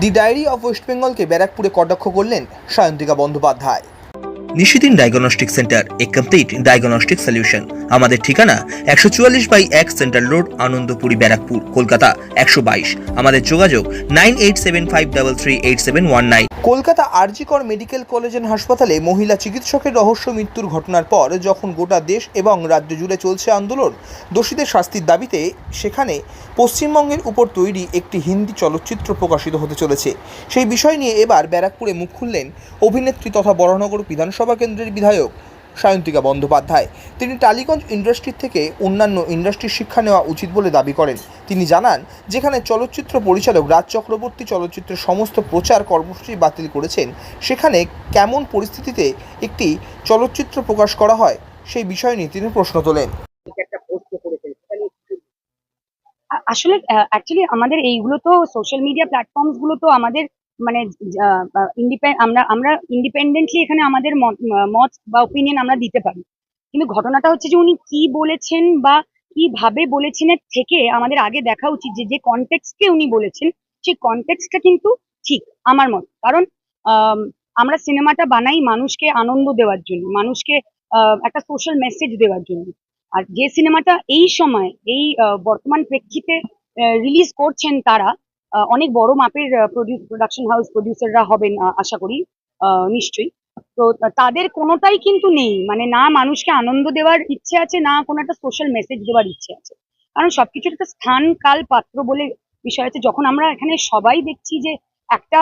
The diary of West বেঙ্গলকে ব্যারাকপুরে কটাক্ষ করলেন Sayantika Bandyopadhyay. Nishidin diagnostic centre, a complete diagnostic solution. আমাদের ঠিকানা একশো চুয়াল্লিশ বাই এক সেন্ট্রাল রোড, আনন্দপুরি, ব্যারাকপুর, কলকাতা, একশো বাইশ। আমাদের যোগাযোগ nine eight seven five double three eight seven one nine. Kolkata RG Kar medical college and হাসপাতালে মহিলা চিকিৎসকের রহস্য মৃত্যুর ঘটনার পর যখন গোটা দেশ এবং রাজ্য জুড়ে চলছে আন্দোলন, দোষীদের শাস্তির দাবিতে সেখানে পশ্চিমবঙ্গের উপর তৈরি একটি হিন্দি চলচ্চিত্র প্রকাশিত হতে চলেছে। সেই বিষয় নিয়ে এবার ব্যারাকপুরে মুখ খুললেন অভিনেত্রী তথা বরানগর বিধানসভা কেন্দ্রের বিধায়ক সায়ন্তিকা বন্দ্যোপাধ্যায়। তিনি টালিগঞ্জ ইন্ডাস্ট্রি থেকে অন্যান্য ইন্ডাস্ট্রির শিক্ষা নেওয়া উচিত বলে দাবি করেন। তিনি জানান যেখানে চলচ্চিত্র পরিচালক রাজ চক্রবর্তী চলচ্চিত্রের সমস্ত প্রচার কর্মসূচি বাতিল করেছেন সেখানে কেমন পরিস্থিতিতে একটি চলচ্চিত্র প্রকাশ করা হয় সেই বিষয় নিয়ে তিনি প্রশ্ন তোলেন। আসলে অ্যাকচুয়ালি আমাদের এইগুলো তো সোশ্যাল মিডিয়া প্ল্যাটফর্মসগুলো তো আমাদের মানে ইন্ডিপেন্ড আমরা আমরা ইন্ডিপেন্ডেন্টলি এখানে আমাদের মত বা ওপিনিয়ন আমরা দিতে পারি। কিন্তু ঘটনাটা হচ্ছে যে উনি কি বলেছেন বা কীভাবে বলেছেন এর থেকে আমাদের আগে দেখা উচিত যে যে কনটেক্সটে উনি বলেছেন সেই কনটেক্সটটা কিন্তু ঠিক আমার মত। কারণ আম, আমরা সিনেমাটা বানাই মানুষকে আনন্দ দেওয়ার জন্য মানুষকে একটা সোশ্যাল মেসেজ দেওয়ার জন্য। আর যে সিনেমাটা এই সময় এই বর্তমান প্রেক্ষিতে রিলিজ করছেন তারা অনেক বড় মাপের প্রোডাকশন হাউস প্রডিউসাররা হবেন আশা করি নিশ্চয়ই। তো তাদের কোনোটাই কিন্তু নেই। মানে না মানুষকে আনন্দ দেওয়ার ইচ্ছে আছে, না কোনো একটা সোশ্যাল মেসেজ দেওয়ার ইচ্ছে আছে। কারণ সবকিছুর একটা স্থান, কাল, পাত্র বলে বিষয় আছে। যখন আমরা এখানে সবাই দেখছি যে একটা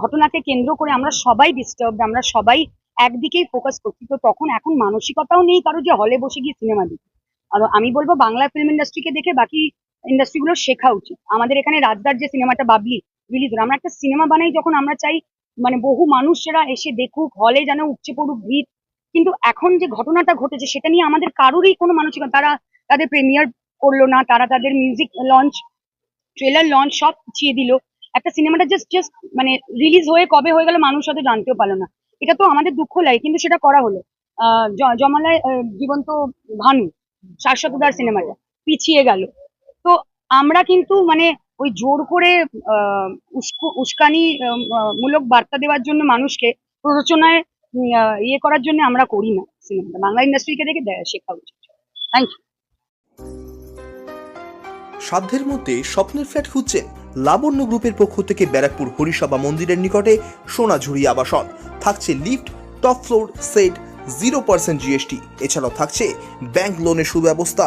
ঘটনাকে কেন্দ্র করে আমরা সবাই ডিস্টার্ব আমরা সবাই একদিকেই ফোকাস করছি, তো তখন এখন মানসিকতাও নেই কারও যে হলে বসে গিয়ে সিনেমা দেখি আর আমি বলব বাংলা ফিল্ম ইন্ডাস্ট্রিকে দেখে বাকি ইন্ডাস্ট্রিগুলো শেখা উচিত। আমাদের এখানে রাজদার যে সিনেমাটা বাবলি রিলিজ হলো আমরা একটা সিনেমা বানাই যখন আমরা চাই মানে বহু মানুষেরা এসে দেখুক হলে যেন উপচে পড়ুক ভিড়। কিন্তু এখন যে ঘটনাটা ঘটেছে সেটা নিয়ে আমাদের কারোরই কোনো মানসিকতা তারা তাদের প্রিমিয়ার করল না তারা তাদের মিউজিক লঞ্চ ট্রেলার লঞ্চ সব পিছিয়ে দিল। একটা সিনেমাটা জাস্ট জাস্ট মানে রিলিজ হয়ে কবে হয়ে গেল মানুষ হয়তো জানতেও পারল না। এটা তো আমাদের দুঃখ লাগে কিন্তু সেটা করা হলো। আহ, জমালয় জীবন্ত ভানু শাশ্বতদার সিনেমাটা পিছিয়ে গেল। আমরা কিন্তু মানে ওই জোর করে উস্কানি মূলক বার্তা দেওয়ার জন্য মানুষকে প্ররোচনায় ইয়ে করার জন্য আমরা করি না সিনেমাটা। বাংলা ইন্ডাস্ট্রিকে দেখে শেখা উচিত। থ্যাংক ইউ সাধ্যের মধ্যে স্বপ্নের ফ্ল্যাট খুঁজছেন লাবণ্য গ্রুপের পক্ষ থেকে ব্যারাকপুর হরিসভা মন্দিরের নিকটে সোনাঝুরি আবাসন। থাকছে lift, top floor, set, zero percent GST. এছাড়াও থাকছে ব্যাংক লোনের সুব্যবস্থা।